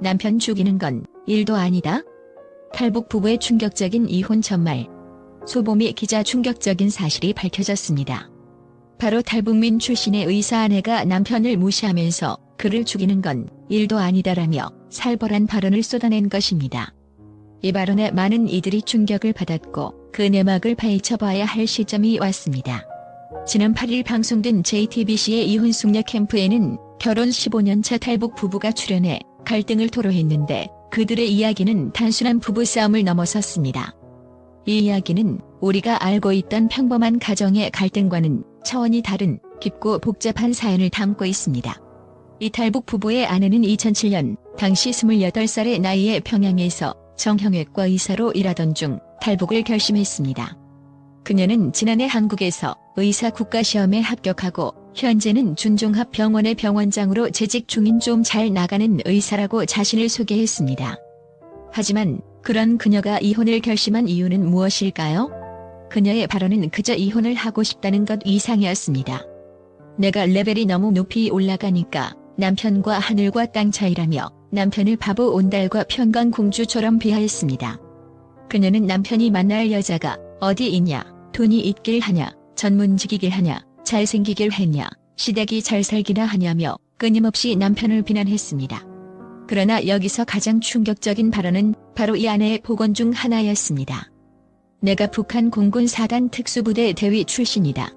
남편 죽이는 건 일도 아니다. 탈북 부부의 충격적인 이혼 전말. 소보미 기자 충격적인 사실이 밝혀졌습니다. 바로 탈북민 출신의 의사 아내가 남편을 무시하면서 그를 죽이는 건 일도 아니다라며 살벌한 발언을 쏟아낸 것입니다. 이 발언에 많은 이들이 충격을 받았고 그 내막을 파헤쳐봐야 할 시점이 왔습니다. 지난 8일 방송된 JTBC의 이혼 숙녀 캠프에는 결혼 15년차 탈북 부부가 출연해 갈등을 토로했는데 그들의 이야기는 단순한 부부싸움을 넘어섰습니다. 이 이야기는 우리가 알고 있던 평범한 가정의 갈등과는 차원이 다른 깊고 복잡한 사연을 담고 있습니다. 이 탈북 부부의 아내는 2007년 당시 28살의 나이에 평양에서 정형외과 의사로 일하던 중 탈북을 결심했습니다. 그녀는 지난해 한국에서 의사 국가시험에 합격하고 현재는 준종합 병원의 병원장으로 재직 중인 좀 잘 나가는 의사라고 자신을 소개했습니다. 하지만 그런 그녀가 이혼을 결심한 이유는 무엇일까요? 그녀의 발언은 그저 이혼을 하고 싶다는 것 이상이었습니다. 내가 레벨이 너무 높이 올라가니까 남편과 하늘과 땅 차이라며 남편을 바보 온달과 평강공주처럼 비하했습니다. 그녀는 남편이 만날 여자가 어디 있냐, 돈이 있길 하냐, 전문직이길 하냐, 잘생기길 했냐, 시댁이 잘 살기나 하냐며 끊임없이 남편을 비난했습니다. 그러나 여기서 가장 충격적인 발언은 바로 이 아내의 복원 중 하나였습니다. 내가 북한 공군 4단 특수부대 대위 출신이다.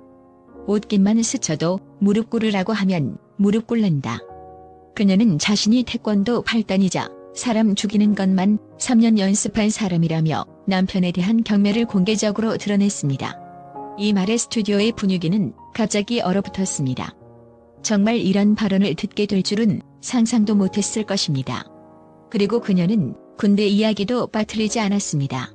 옷깃만 스쳐도 무릎 꿇으라고 하면 무릎 꿇는다. 그녀는 자신이 태권도 8단이자 사람 죽이는 것만 3년 연습한 사람이라며 남편에 대한 경매를 공개적으로 드러냈습니다. 이 말에 스튜디오의 분위기는 갑자기 얼어붙었습니다. 정말 이런 발언을 듣게 될 줄은 상상도 못했을 것입니다. 그리고 그녀는 군대 이야기도 빠뜨리지 않았습니다.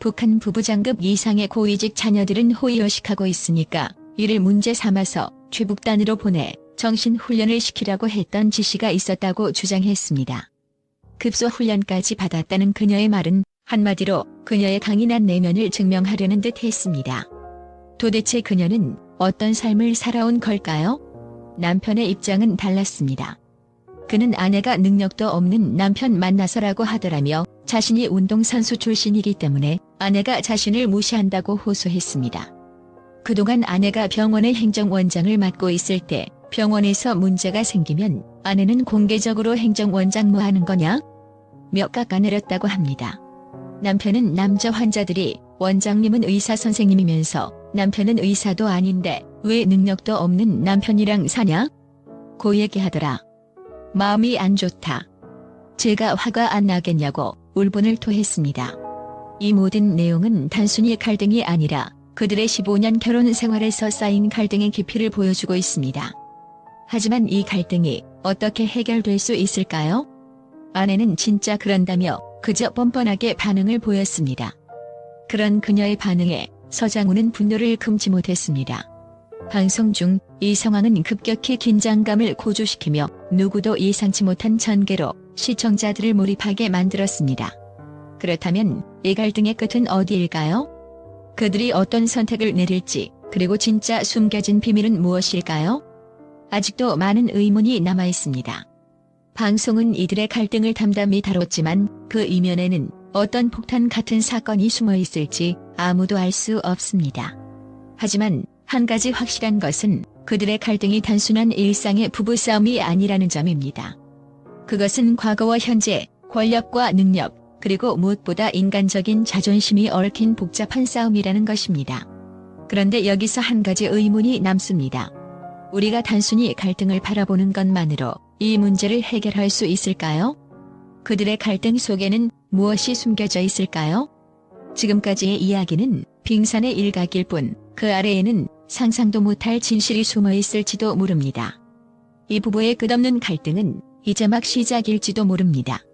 북한 부부장급 이상의 고위직 자녀들은 호의호식하고 있으니까 이를 문제 삼아서 최북단으로 보내 정신훈련을 시키라고 했던 지시가 있었다고 주장했습니다. 급소 훈련까지 받았다는 그녀의 말은 한마디로 그녀의 강인한 내면을 증명하려는 듯 했습니다. 도대체 그녀는 어떤 삶을 살아온 걸까요? 남편의 입장은 달랐습니다. 그는 아내가 능력도 없는 남편 만나서라고 하더라며 자신이 운동선수 출신이기 때문에 아내가 자신을 무시한다고 호소했습니다. 그동안 아내가 병원의 행정원장을 맡고 있을 때 병원에서 문제가 생기면 아내는 공개적으로 행정원장 뭐 하는 거냐? 몇 깎아내렸다고 합니다. 남편은 남자 환자들이 원장님은 의사 선생님이면서 남편은 의사도 아닌데 왜 능력도 없는 남편이랑 사냐? 고 얘기하더라. 마음이 안 좋다. 제가 화가 안 나겠냐고 울분을 토했습니다. 이 모든 내용은 단순히 갈등이 아니라 그들의 15년 결혼 생활에서 쌓인 갈등의 깊이를 보여주고 있습니다. 하지만 이 갈등이 어떻게 해결될 수 있을까요? 아내는 진짜 그런다며 그저 뻔뻔하게 반응을 보였습니다. 그런 그녀의 반응에 서장훈은 분노를 금치 못했습니다. 방송 중 이 상황은 급격히 긴장감을 고조시키며 누구도 예상치 못한 전개로 시청자들을 몰입하게 만들었습니다. 그렇다면 이 갈등의 끝은 어디일까요? 그들이 어떤 선택을 내릴지 그리고 진짜 숨겨진 비밀은 무엇일까요? 아직도 많은 의문이 남아 있습니다. 방송은 이들의 갈등을 담담히 다뤘지만 그 이면에는 어떤 폭탄 같은 사건이 숨어 있을지 아무도 알 수 없습니다. 하지만 한 가지 확실한 것은 그들의 갈등이 단순한 일상의 부부싸움이 아니라는 점입니다. 그것은 과거와 현재, 권력과 능력, 그리고 무엇보다 인간적인 자존심이 얽힌 복잡한 싸움이라는 것입니다. 그런데 여기서 한 가지 의문이 남습니다. 우리가 단순히 갈등을 바라보는 것만으로 이 문제를 해결할 수 있을까요? 그들의 갈등 속에는 무엇이 숨겨져 있을까요? 지금까지의 이야기는 빙산의 일각일 뿐 그 아래에는 상상도 못할 진실이 숨어 있을지도 모릅니다. 이 부부의 끝없는 갈등은 이제 막 시작일지도 모릅니다.